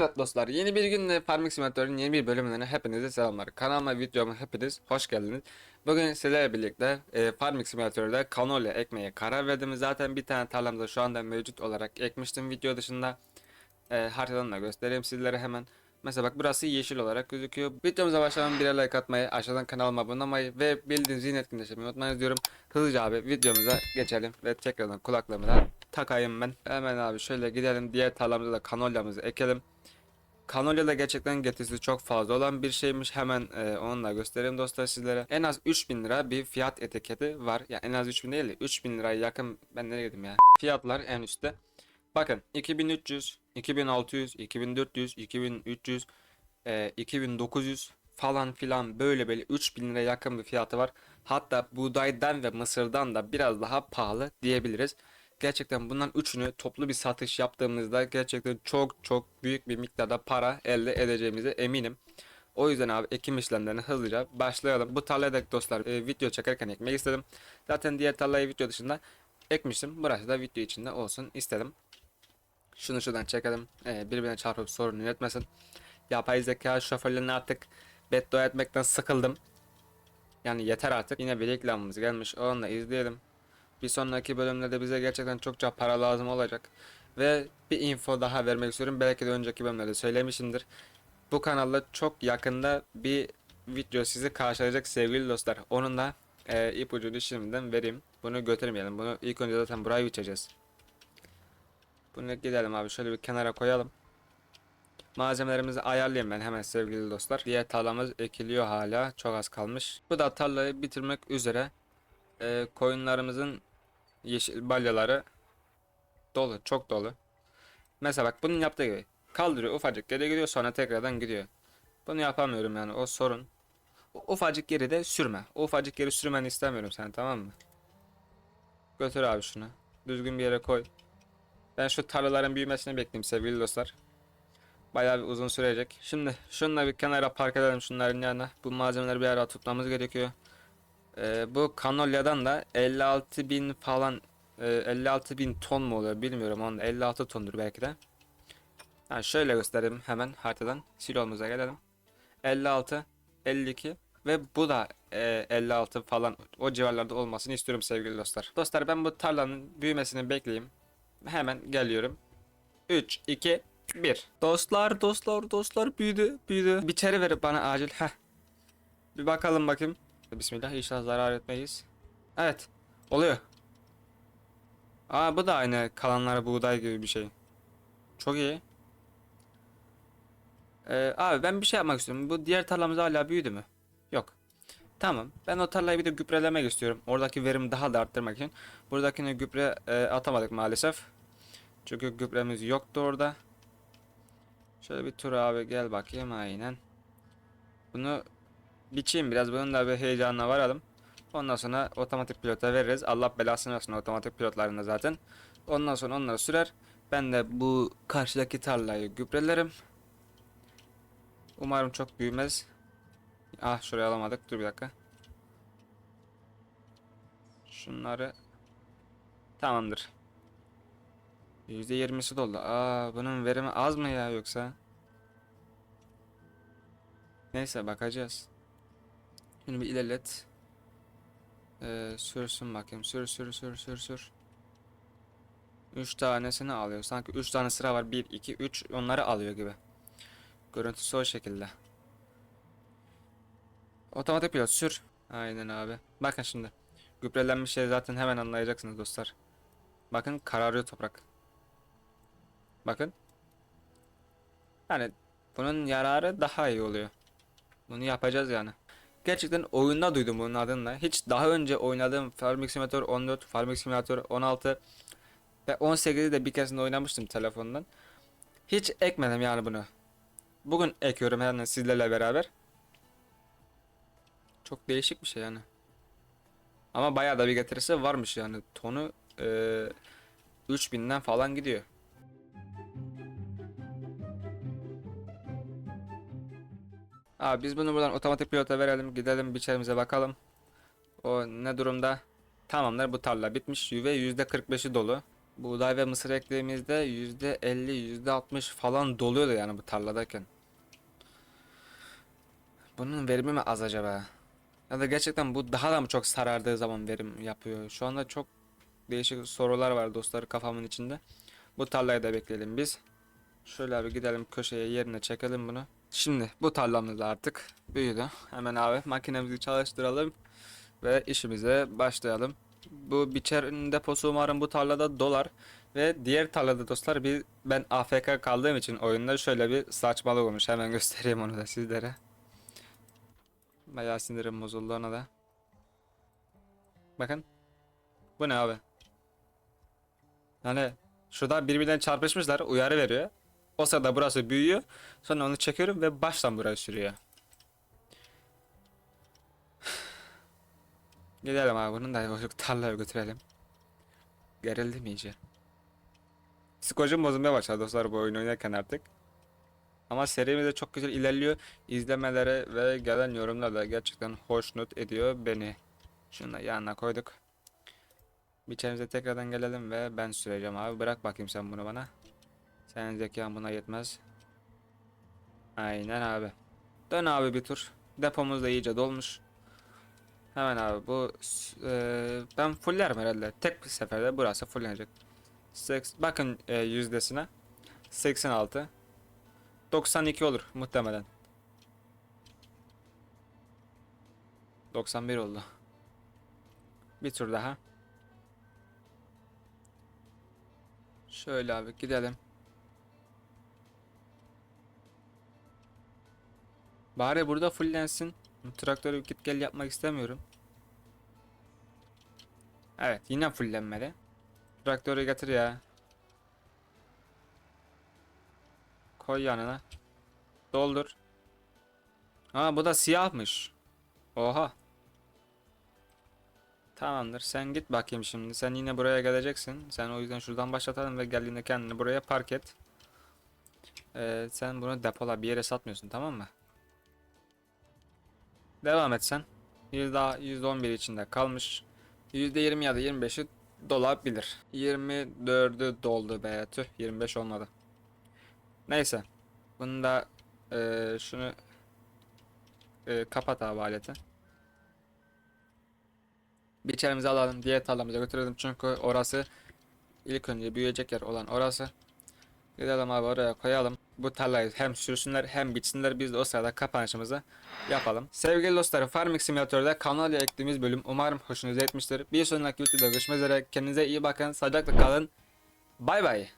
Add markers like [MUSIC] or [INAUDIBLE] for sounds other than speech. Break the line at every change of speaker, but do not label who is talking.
Evet dostlar yeni bir günle Farming Simulator'un yeni bir bölümüne hepinize selamlar. Kanalıma videoma hepiniz hoş geldiniz. Bugün sizlerle birlikte e, Farming Simulator'da kanolya ekmeye karar verdim. Zaten bir tane tarlamda şu anda mevcut olarak ekmiştim video dışında. E, haritadan da göstereyim sizlere hemen. Mesela bak burası yeşil olarak gözüküyor. Videomuza başlamadan bir like atmayı, aşağıdan kanalıma abone olmayı ve bildiğiniz zil etkinleşmeyi unutmayın diyorum. Hızlıca abi videomuza geçelim ve tekrardan kulaklığımı da takayım ben. Hemen abi şöyle gidelim diğer tarlamıza da kanolyamızı ekelim. Kanolya da gerçekten getirisi çok fazla olan bir şeymiş. Hemen e, onu da göstereyim dostlar sizlere. En az 3000 lira bir fiyat etiketi var. Ya en az 3000 değil de 3000 liraya yakın. Ben nereye gidim ya? Fiyatlar en üstte. Bakın 2300, 2600, 2400, 2300, e, 2900 falan filan böyle böyle 3000 liraya yakın bir fiyatı var. Hatta buğdaydan ve mısırdan da biraz daha pahalı diyebiliriz. Gerçekten bunların üçünü toplu bir satış yaptığımızda gerçekten çok çok büyük bir miktarda para elde edeceğimize eminim. O yüzden abi ekim işlemlerine hızlıca başlayalım. Bu tarlaya da dostlar e, video çekerken ekmek istedim. Zaten diğer tarlayı video dışında ekmiştim. Burası da video içinde olsun istedim. Şunu şuradan çekelim. E, birbirine çarpıp sorun üretmesin. Yapay zeka şoförlerine artık beddua etmekten sıkıldım. Yani yeter artık. Yine bir reklamımız gelmiş. Onu da izleyelim. Bir sonraki bölümlerde bize gerçekten çokça para lazım olacak. Ve bir info daha vermek istiyorum. Belki de önceki bölümlerde söylemişimdir. Bu kanalda çok yakında bir video sizi karşılayacak sevgili dostlar. Onun da e, ipucunu şimdiden vereyim. Bunu götürmeyelim. Bunu ilk önce zaten burayı biçeceğiz. Bunu gidelim abi. Şöyle bir kenara koyalım. Malzemelerimizi ayarlayayım ben hemen sevgili dostlar. Diğer tarlamız ekiliyor hala. Çok az kalmış. Bu da tarlayı bitirmek üzere. E, koyunlarımızın yeşil balyaları dolu. Çok dolu. Mesela bak bunun yaptığı gibi. Kaldırıyor ufacık geri gidiyor sonra tekrardan gidiyor. Bunu yapamıyorum yani o sorun. Ufacık yeri de sürme. O ufacık yeri sürmeni istemiyorum sen tamam mı? Götür abi şunu. Düzgün bir yere koy. Ben şu tarlaların büyümesini bekleyeyim sevgili dostlar. Bayağı bir uzun sürecek. Şimdi şunları bir kenara park edelim şunların yanına. Bu malzemeleri bir ara tutmamız gerekiyor. Ee, bu kanolyadan da 56 bin falan e, 56 bin ton mu oluyor bilmiyorum. Onun 56 tondur belki de. Yani şöyle göstereyim hemen haritadan. Silomuza gelelim. 56, 52 ve bu da e, 56 falan o civarlarda olmasını istiyorum sevgili dostlar. Dostlar ben bu tarlanın büyümesini bekleyeyim. Hemen geliyorum. 3, 2, 1. Dostlar, dostlar, dostlar büyüdü, büyüdü. Bir çeri verip bana acil. Heh. Bir bakalım bakayım. Bismillah inşallah zarar etmeyiz. Evet. Oluyor. Aa bu da aynı kalanlara buğday gibi bir şey. Çok iyi. Ee, abi ben bir şey yapmak istiyorum. Bu diğer tarlamız hala büyüdü mü? Yok. Tamam. Ben o tarlayı bir de gübrelemek istiyorum. Oradaki verimi daha da arttırmak için. Buradakine gübre e, atamadık maalesef. Çünkü gübremiz yoktu orada. Şöyle bir tur abi gel bakayım aynen. Bunu biçeyim biraz bunun da bir heyecanına varalım. Ondan sonra otomatik pilota veririz. Allah belasını versin otomatik pilotlarında zaten. Ondan sonra onları sürer. Ben de bu karşıdaki tarlayı gübrelerim. Umarım çok büyümez. Ah şuraya alamadık. Dur bir dakika. Şunları tamamdır. %20'si doldu. Aa bunun verimi az mı ya yoksa? Neyse bakacağız. Şunu bir ilerlet. Ee, sürsün bakayım. Sür sür sür sür sür. 3 tanesini alıyor. Sanki 3 tane sıra var. 1 2 3 onları alıyor gibi. Görüntüsü o şekilde. Otomatik pilot sür. Aynen abi. Bakın şimdi. Gübrelenmiş şey zaten hemen anlayacaksınız dostlar. Bakın kararıyor toprak. Bakın. Yani bunun yararı daha iyi oluyor. Bunu yapacağız yani. Gerçekten oyunda duydum bunun adını. Hiç daha önce oynadığım Farming Simulator 14, Farming Simulator 16 ve 18'i de bir keresinde oynamıştım telefondan. Hiç ekmedim yani bunu. Bugün ekiyorum yani sizlerle beraber. Çok değişik bir şey yani. Ama bayağı da bir getirisi varmış yani. Tonu e, 3000'den falan gidiyor. Abi biz bunu buradan otomatik pilota verelim. Gidelim biçerimize bakalım. O ne durumda? Tamamdır bu tarla bitmiş ve %45'i dolu. Buğday ve mısır ektiğimizde %50 %60 falan doluyordu yani bu tarladayken. Bunun verimi mi az acaba? Ya da gerçekten bu daha da mı çok sarardığı zaman verim yapıyor? Şu anda çok değişik sorular var dostlar kafamın içinde. Bu tarlayı da bekleyelim biz. Şöyle abi gidelim köşeye yerine çekelim bunu. Şimdi bu tarlamız da artık büyüdü. Hemen abi makinemizi çalıştıralım ve işimize başlayalım. Bu biçerin deposu umarım bu tarlada dolar. Ve diğer tarlada dostlar bir ben AFK kaldığım için oyunda şöyle bir saçmalık olmuş. Hemen göstereyim onu da sizlere. Bayağı sinirim bozuldu ona da. Bakın. Bu ne abi? Yani şurada birbirlerine çarpışmışlar. Uyarı veriyor. O sırada burası büyüyor. Sonra onu çekiyorum ve baştan buraya sürüyor. [SIGHS] Gidelim abi bunun da çocuk tarlaya götürelim. Gerildim iyice. Psikolojim bozulmaya başladı dostlar bu oyun oynarken artık. Ama serimiz de çok güzel ilerliyor. İzlemelere ve gelen yorumlar da gerçekten hoşnut ediyor beni. Şunu da yanına koyduk. Biçerimize tekrardan gelelim ve ben süreceğim abi. Bırak bakayım sen bunu bana. Senin zekan buna yetmez. Aynen abi. Dön abi bir tur. Depomuz da iyice dolmuş. Hemen abi bu eee, ben fullerim herhalde. Tek bir seferde burası fullenecek. Seks- bakın e, yüzdesine. 86. 92 olur muhtemelen. 91 oldu. Bir tur daha. Şöyle abi gidelim. Bari burada fullensin. Traktörü git gel yapmak istemiyorum. Evet yine fullenmedi. Traktörü getir ya. Koy yanına. Doldur. Aa bu da siyahmış. Oha. Tamamdır. Sen git bakayım şimdi. Sen yine buraya geleceksin. Sen o yüzden şuradan başlatalım ve geldiğinde kendini buraya park et. Ee, sen bunu depola bir yere satmıyorsun tamam mı? Devam et sen. Bir daha %11 içinde kalmış. %20 ya da 25'i dolabilir. 24'ü doldu be tüh 25 olmadı. Neyse. Bunu da eee, şunu eee, kapat abi aleti. Biçerimizi alalım. Diğer tarlamıza götürelim çünkü orası ilk önce büyüyecek yer olan orası. Gidelim abi oraya koyalım. Bu tarlayı hem sürsünler hem bitsinler. Biz de o sırada kapanışımızı yapalım. Sevgili dostlar Farming Simulator'da kanala eklediğimiz bölüm umarım hoşunuza gitmiştir. Bir sonraki videoda görüşmek üzere. Kendinize iyi bakın. Sağlıcakla kalın. Bay bay.